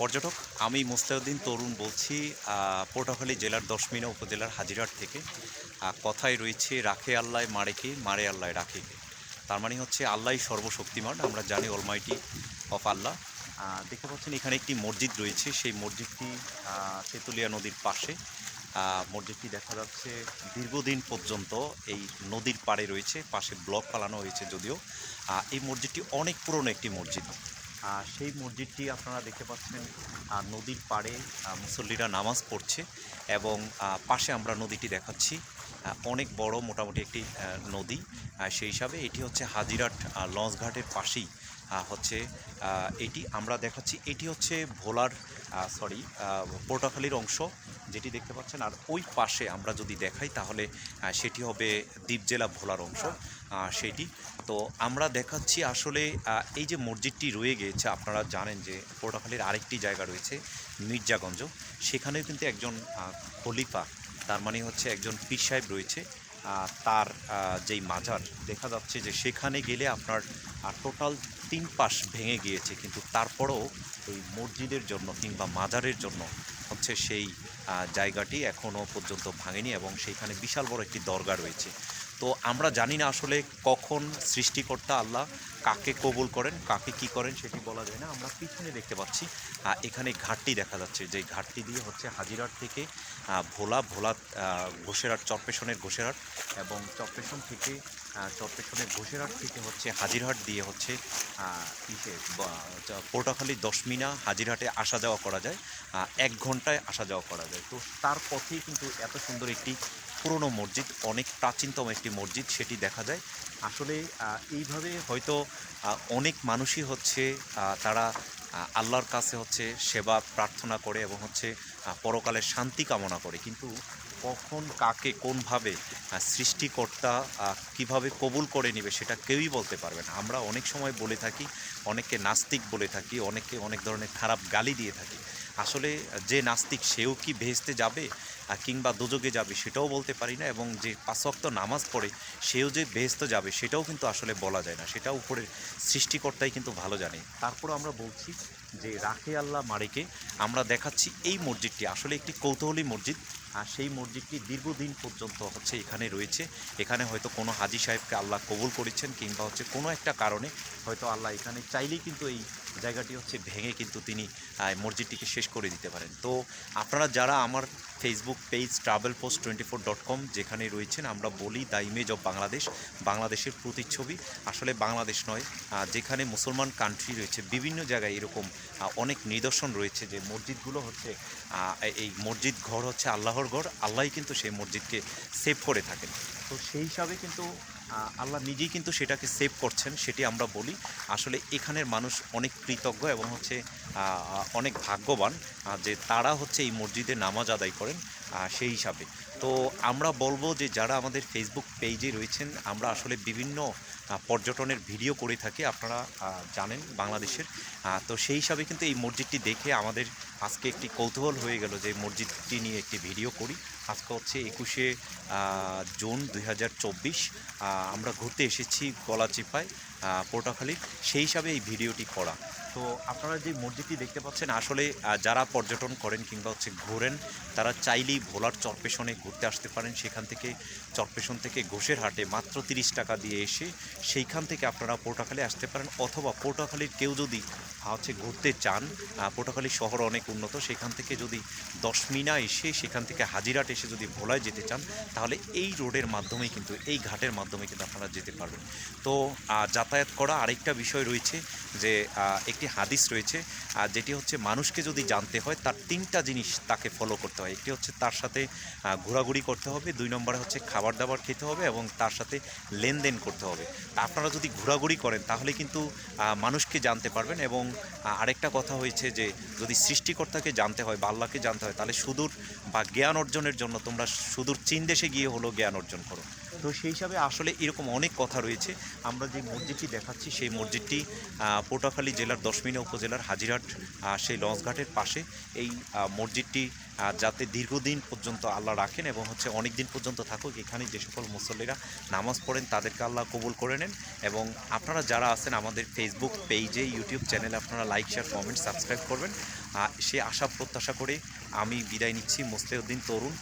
পর্যটক, আমি মোস্তাউদ্দিন তরুণ বলছি পটুয়াখালী জেলার দশমিনা উপজেলার হাজিরাট থেকে। কথায় রয়েছে, রাখে আল্লাহ মারেকে মারে আল্লাহ রাখেকে তার মানে হচ্ছে আল্লাহ সর্বশক্তিমান, আমরা জানি অলমাইটি অফ আল্লাহ দেখতে পাচ্ছেন, এখানে একটি মসজিদ রয়েছে, সেই মসজিদটি তেঁতুলিয়া নদীর পাশে। মসজিদটি দেখা যাচ্ছে, দীর্ঘদিন পর্যন্ত এই নদীর পাড়ে রয়েছে, পাশে ব্লক ফালানো হয়েছে যদিও। এই মসজিদটি অনেক পুরনো একটি মসজিদ। সেই মসজিদটি আপনারা দেখতে পাচ্ছেন নদীর পাড়ে মুসল্লিরা নামাজ পড়ছে এবং পাশে আমরা নদীটি দেখাচ্ছি। অনেক বড় মোটামুটি একটি নদী। সেই হিসাবে এটি হচ্ছে হাজিরাট লঞ্চঘাটের পাশেই। হচ্ছে এটি আমরা দেখাচ্ছি, এটি হচ্ছে ভোলার সরি পটুয়াখালীর অংশ, যেটি দেখতে পাচ্ছেন। আর ওই পাশে আমরা যদি দেখাই, তাহলে সেটি হবে দ্বীপ জেলা ভোলার অংশ সেটি। তো আমরা দেখাচ্ছি আসলে এই যে মসজিদটি রয়ে গিয়েছে, আপনারা জানেন যে পটুয়াখালীর আরেকটি জায়গা রয়েছে, মির্জাগঞ্জ। সেখানেও কিন্তু একজন খলিফা তার মানে হচ্ছে একজন পীর সাহেব রয়েছে তার যেই মাজার দেখা যাচ্ছে যে সেখানে গেলে আপনার টোটাল তিন পাশ ভেঙে গিয়েছে, কিন্তু তারপরেও ওই মসজিদের জন্য কিংবা মাজারের জন্য হচ্ছে সেই জায়গাটি এখনও পর্যন্ত ভাঙেনি এবং সেইখানে বিশাল বড় একটি দরগা রয়েছে। তো আমরা জানি না আসলে কখন সৃষ্টিকর্তা আল্লাহ কাকে কবুল করেন কাকে কি করেন সেটি বলা যায় না। আমরা পিছনে দেখতে পাচ্ছি এখানে ঘাটটি দেখা যাচ্ছে। যে ঘাটটি দিয়ে হচ্ছে হাজিরাট থেকে ভোলা ভোলা আহ, ঘোষেরহাট চরপেশনের ঘোষেরহাট এবং চরপেশন থেকে চরপেশনের ঘোষেরহাট থেকে হচ্ছে হাজিরহাট দিয়ে হচ্ছে ইসে পটুয়াখালী দশমিনা হাজিরহাটে আসা যাওয়া করা যায়। এক ঘন্টায় আসা যাওয়া করা যায়। তো তার পথেই কিন্তু এত সুন্দর একটি পুরনো মসজিদ, অনেক প্রাচীনতম একটি মসজিদ, সেটি দেখা যায়। আসলে এইভাবে হয়তো অনেক মানুষই হচ্ছে তারা আল্লাহর কাছে হচ্ছে সেবা প্রার্থনা করে এবং হচ্ছে পরকালের শান্তি কামনা করে। কিন্তু কখন কাকে, কোনভাবে সৃষ্টিকর্তা কীভাবে কবুল করে নেবে সেটা কেউই বলতে পারবে না। আমরা অনেক সময় বলে থাকি, অনেককে নাস্তিক বলে থাকি, অনেককে অনেক ধরনের খারাপ গালি দিয়ে থাকি। আসলে যে নাস্তিক, সেও কি ভেস্তে যাবে? কিংবা দুযোগে যাবে, সেটাও বলতে পারি না। এবং যে পাঁচক্ত নামাজ পড়ে, সেও যে বেহেস্ত যাবে, সেটাও কিন্তু আসলে বলা যায় না। সেটা উপরের সৃষ্টিকর্তাই কিন্তু ভালো জানে। তারপর আমরা বলছি যে, রাখে আল্লাহ মারেকে আমরা দেখাচ্ছি এই মসজিদটি। আসলে একটি কৌতূহলী মসজিদ। আর সেই মসজিদটি দীর্ঘদিন পর্যন্ত হচ্ছে এখানে রয়েছে। এখানে হয়তো কোনো হাজি সাহেবকে আল্লাহ কবুল করেছেন কিংবা হচ্ছে কোনো একটা কারণে হয়তো আল্লাহ এখানে চাইলেই কিন্তু এই জায়গাটি হচ্ছে ভেঙে কিন্তু তিনি মসজিদটিকে শেষ করে দিতে পারেন। তো আপনারা যারা আমার Facebook page travel post twenty four dot com যেখানে রয়েছেন, আমরা বলি দ্য ইমেজ অফ বাংলাদেশ বাংলাদেশের প্রতিচ্ছবি। আসলে বাংলাদেশ নয় যেখানে মুসলমান কান্ট্রি রয়েছে, বিভিন্ন জায়গায় এরকম অনেক নিদর্শন রয়েছে যে মসজিদগুলো হচ্ছে এই মসজিদ ঘর হচ্ছে আল্লাহর ঘর আল্লাহই কিন্তু সেই মসজিদকে সেভ করে থাকেন। তো সেই হিসাবে কিন্তু আল্লাহ নিজেই কিন্তু সেটাকে সেভ করছেন, সেটি আমরা বলি। আসলে এখানের মানুষ অনেক কৃতজ্ঞ এবং হচ্ছে অনেক ভাগ্যবান যে তারা হচ্ছে এই মসজিদে নামাজ আদায় করেন সেই হিসাবে। তো আমরা বলব যে যারা আমাদের ফেসবুক পেজে রয়েছেন, আমরা আসলে বিভিন্ন পর্যটনের ভিডিও করে থাকি। আপনারা জানেন বাংলাদেশের। তো সেই হিসাবে কিন্তু এই মসজিদটি দেখে আমাদের আজকে একটি কৌতূহল হয়ে গেল যে মসজিদটি নিয়ে একটি ভিডিও করি। আজকে হচ্ছে একুশে জুন দু হাজার চব্বিশ। আমরা ঘুরতে এসেছি গলাচিপায় আহ, সেই হিসাবে এই ভিডিওটি করা। তো আপনারা যে মসজিদটি দেখতে পাচ্ছেন আসলে যারা পর্যটন করেন কিংবা হচ্ছে ঘোরেন তারা চাইলেই ভোলার চরপেশনে ঘুরতে আসতে পারেন। সেখান থেকে চরপেশন থেকে ঘোষের হাটে মাত্র তিরিশ টাকা দিয়ে এসে সেইখান থেকে আপনারা পটুয়াখালী আসতে পারেন। অথবা পটুয়াখালীর কেউ যদি হচ্ছে ঘুরতে চান পটুয়াখালী শহর অনেক উন্নত সেখান থেকে যদি দশ মিনা এসে সেখান থেকে হাজিরাট এসে যদি ভোলায় যেতে চান তাহলে এই রোডের মাধ্যমেই কিন্তু এই ঘাটের মাধ্যমে কিন্তু আপনারা যেতে পারবেন। তো আহ, যাতায়াত করা আরেকটা বিষয় রয়েছে যে একটি হাদিস রয়েছে আহ, যেটি হচ্ছে মানুষকে যদি জানতে হয় তার তিনটা জিনিস তাকে ফলো করতে হয়। একটি হচ্ছে তার সাথে ঘোরাঘুরি করতে হবে দুই নম্বরে হচ্ছে খাবার দাবার খেতে হবে এবং তার সাথে লেনদেন করতে হবে। আপনারা যদি ঘোরাঘুরি করেন তাহলে কিন্তু মানুষকে জানতে পারবেন এবং আরেকটা কথা হয়েছে যে যদি সৃষ্টিকর্তাকে জানতে হয় বা আল্লাহকে জানতে হয় তাহলে সুদূর বা জ্ঞান অর্জনের জন্য তোমরা সুদূর চীন দেশে গিয়ে হলো জ্ঞান অর্জন করো। তো সেই হিসাবে আসলে এরকম অনেক কথা রয়েছে। আমরা যে মসজিদটি দেখাচ্ছি, সেই মসজিদটি পটুয়াখালী জেলার দশমিনা উপজেলার হাজিরহাট সেই লঞ্চঘাটের পাশে। এই মসজিদটি যাতে দীর্ঘদিন পর্যন্ত আল্লাহ রাখেন এবং হচ্ছে অনেক দিন পর্যন্ত থাকুক এখানে যে সকল মুসল্লিরা নামাজ পড়েন, তাদেরকে আল্লাহ কবুল করে নেন। এবং আপনারা যারা আছেন আমাদের ফেসবুক পেজে ইউটিউব চ্যানেলে আপনারা লাইক শেয়ার কমেন্ট সাবস্ক্রাইব করবেন। সে আশা, প্রত্যাশা করে আমি বিদায় নিচ্ছি। Mosteuddin Tarun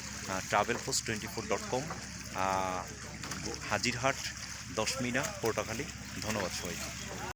travel post twenty four dot com Hajirhat Dashmina Patuakhali. ধন্যবাদ সবাইকে।